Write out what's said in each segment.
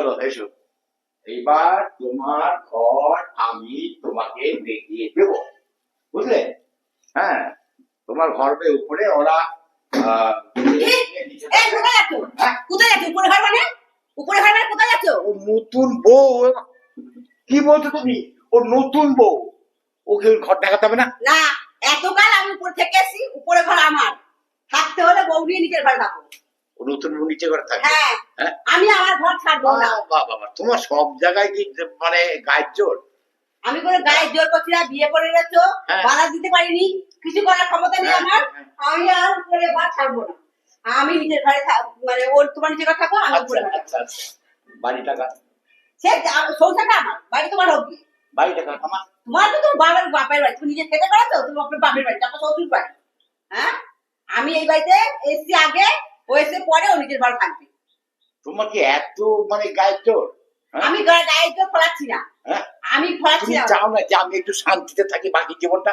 চলো এসো। এইবার তোমার ঘর আমি তোমাকে দেখিয়ে দেবো। বুঝলে? হ্যাঁ তোমার ঘরের উপরে ওরা কোথায় যাচ্ছ? হ্যাঁ? উপরে ঘর মানে? উপরে ঘর মানে কোথায় যাচ্ছ? ও নতুন বউ। কি বলছো তুমি? ও নতুন বউ। ওকে ঘর দেখাতে হবে না? না এতকাল আমি উপর থেকে এসেছি উপরে ঘর আমার। থাকতে হলে বউ নিয়ে নিজের ঘরে থাকো। নতুন বউ নিচে ঘরে থাকে। হ্যাঁ হ্যাঁ? আমি আমার ঘর ছাড়বো না। বাবা বাবা তোমার সব জায়গায় কি মানে গায়ের জোর? আমি কোনো গায়ে জোর করছি না বিয়ে করে গেছো হ্যাঁ। বাধা দিতে পারিনি কিছু করার ক্ষমতা নেই আমার আমি আর উপরে ঘর ছাড়বো না। আমি নিজের ঘরে মানে ওর তোমার নিজের ঘর থাকো আমি আচ্ছা উপরে থাকব। আচ্ছা আচ্ছা। বাড়ি টাকা? সে সংসারটা আমার বাড়ি তোমার গিয়ে। বাড়ি টাকা আমার তোমার তো তোমার বাবার বাপের বাড়ি তুমি নিজে খেতে করো তো তুমি আপনার বাপের বাড়ি আপনার শ্বশুর বাড়ি হ্যাঁ? আমি এই বাড়িতে এসছি আগে এসে পরে ও নিজের বাড়ি থাকবে তোমার কি এত মানে গায়ের জোর? হ্যাঁ? আমি গায়ে গায়ে ফলাচ্ছি না। হ্যাঁ? আমি ফলাচ্ছি না। চাও না যে আমি একটু শান্তিতে থাকি বাকি জীবনটা?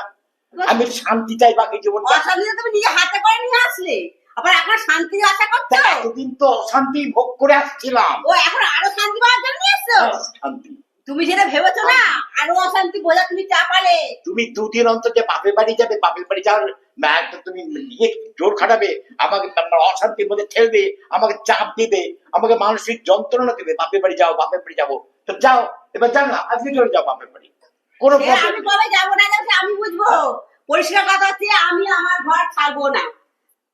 আমি শান্তি চাই বাকি জীবনটা? অশান্তি তুমি নিজে হাতে করে নিয়ে আসলে। আবার এখন শান্তি আশা করছ? তা এতদিন তো অশান্তি ভোগ করে আসছিলাম। ও এখন আরও শান্তি পাওয়ার জন্য এসছো শান্তি। তুমি যেটা ভেবেছো না আরও অশান্তি বোঝা তুমি চাপালে। তুমি দুদিন অন্তর যে বাপের বাড়ি যাবে বাপের বাড়ি যাওয়ার না, একটা তুমি নিজে জোর খাটাবে আমাকে অশান্তির মধ্যে ঠেলবে আমাকে চাপ দিবে আমাকে মানসিক যন্ত্রণা দেবে বাপের বাড়ি যাও বাপের বাড়ি যাব। তো যাও এবার যাও না আজকে চলে যাও বাপের বাড়ি। কোনো আমি কবে যাব না আমি বুঝব। পরিষ্কার কথা হচ্ছে আমি আমার ঘর ছাড়বো না।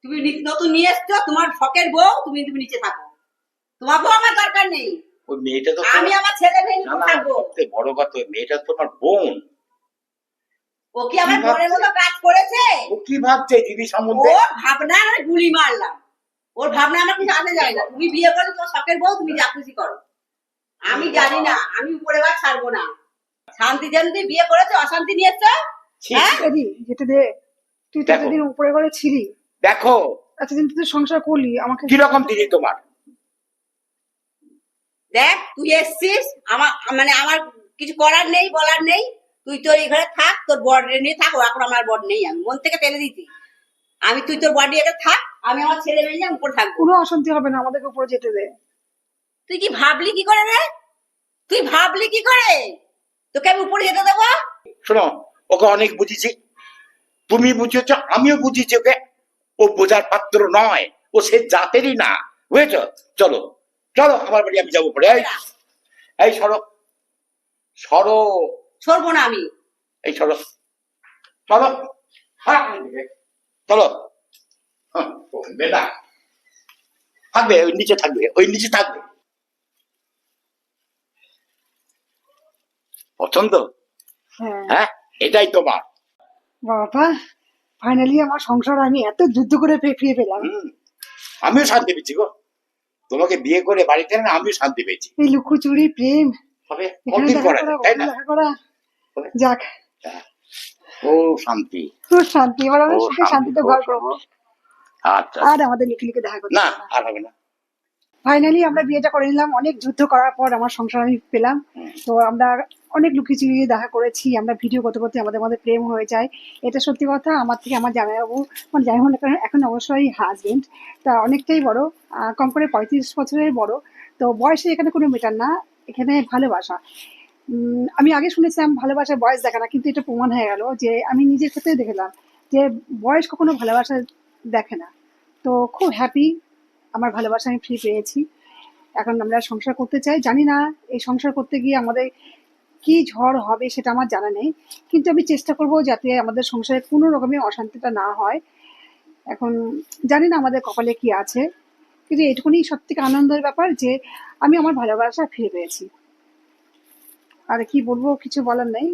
তুমি নতুন নিয়ে এসছো তোমার শখের বউ তুমি তুমি নিচে থাকো। তোমার বউ আমার দরকার নেই। ওই মেয়েটা তো আমি আমার ছেলে মেয়ে নিয়ে থাকব। বড় কথা ওই মেয়েটা তোমার বোন। ও কি আমার ভাবছে? মতো কাজ করেছে? ও কি ভাবছে দিদি সম্বন্ধে? ওর ভাবনা আমি গুলি মারলাম। ওর ভাবনা আমার কিছু আসে যায় না। তুমি বিয়ে করে তোমার শখের বউ তুমি যা খুশি করো। আমি জানি না আমি উপরে বার ছাড়বো না। শান্তি জানতে বিয়ে করেছ অশান্তি নিয়ে এসছো? হ্যাঁ? যেটা দে। তুই তো। এতদিন উপরে ঘরে ছিলি। দেখো। এতদিন তুই তো সংসার করলি আমাকে কীরকম দিদি তোমার? দেখ তুই এসছিস আমার মানে আমার কিছু করার নেই বলার নেই। তুই তোর ঘরে থাক তোর বড নিয়ে থাক এখন আমার বড নেই আমি। মন থেকে টেনে দিতি। আমি তুই তোর বডি এখানে থাক আমি আমার ছেলে মেয়ে নিয়ে উপরে থাকব। কোনো অশান্তি হবে না আমাদেরকে উপরে যেতে দে। তুই কি ভাবলি কি করে রে? তুই ভাবলি কি করে? তোকে আমি উপরে যেতে দেবো? শোনো ওকে অনেক বুঝিয়েছি তুমি বুঝিয়েছ আমিও বুঝিয়েছি ওকে। ও বোঝার পাত্র নয় ও সে জাতেরই না বুঝেছ? চলো চলো আমার বাড়ি আমি যাব পরে এই এই সরো সরো। সরবো না আমি এই সরো সরো হ্যাঁ, চলো। হ্যাঁ, থাকবে ওই নিচে থাকবে ওই নিচে থাকবে। পছন্দ? হ্যাঁ। হ্যাঁ এটাই তোমার। বাবা ফাইনালি আমার সংসার আমি এত যুদ্ধ করে ফিরে পেলাম। আমিও শান্তি পেয়েছি গো। তোমাকে বিয়ে করে বাড়িতে এনে আমিও শান্তি পেয়েছি। এই লুকোচুরি প্রেম। তবে করা তাই না? যাক। ও শান্তি। খুব শান্তি। এবার আমরা ও, সুখে শান্তি, শান্তিতে ঘর করব। আচ্ছা। আর আমাদের লিখে লিখে দেখা করতে না আর হবে না। ফাইনালি আমরা বিয়েটা করে নিলাম। অনেক যুদ্ধ করার পর আমার সংসার আমি পেলাম। তো আমরা অনেক লুকিয়ে দেখা করেছি। আমরা ভিডিও করতে করতে আমাদের মধ্যে প্রেম হয়ে যায়। এটা সত্যি কথা। আমার থেকে আমার জামাইবাবু আমার জামাই হলে এখন- এখন অবশ্যই হাজবেন্ড তা অনেকটাই বড়। কম করে পঁয়ত্রিশ বছরের বড়। তো বয়সে এখানে কোনো মেটার না। এখানে ভালোবাসা। আমি আগে শুনেছিলাম ভালোবাসার বয়স দেখা না, কিন্তু এটা প্রমাণ হয়ে গেল যে আমি নিজের ক্ষেত্রে দেখলাম যে বয়স কখনো ভালোবাসা দেখে না। তো খুব হ্যাপি আমার ভালোবাসা আমি ফ্রি পেয়েছি। এখন আমরা সংসার করতে চাই। জানি না এই সংসার করতে গিয়ে আমাদের কি ঝড় হবে সেটা আমার জানা নেই। কিন্তু আমি চেষ্টা করব যাতে আমাদের সংসারে কোনো রকমের অশান্তিটা না হয়। এখন জানি না আমাদের কপালে কি আছে। কিন্তু এটুকুনি সব থেকে আনন্দের ব্যাপার যে আমি আমার ভালোবাসা ফিরে পেয়েছি। আর কি বলব কিছু বলার নেই।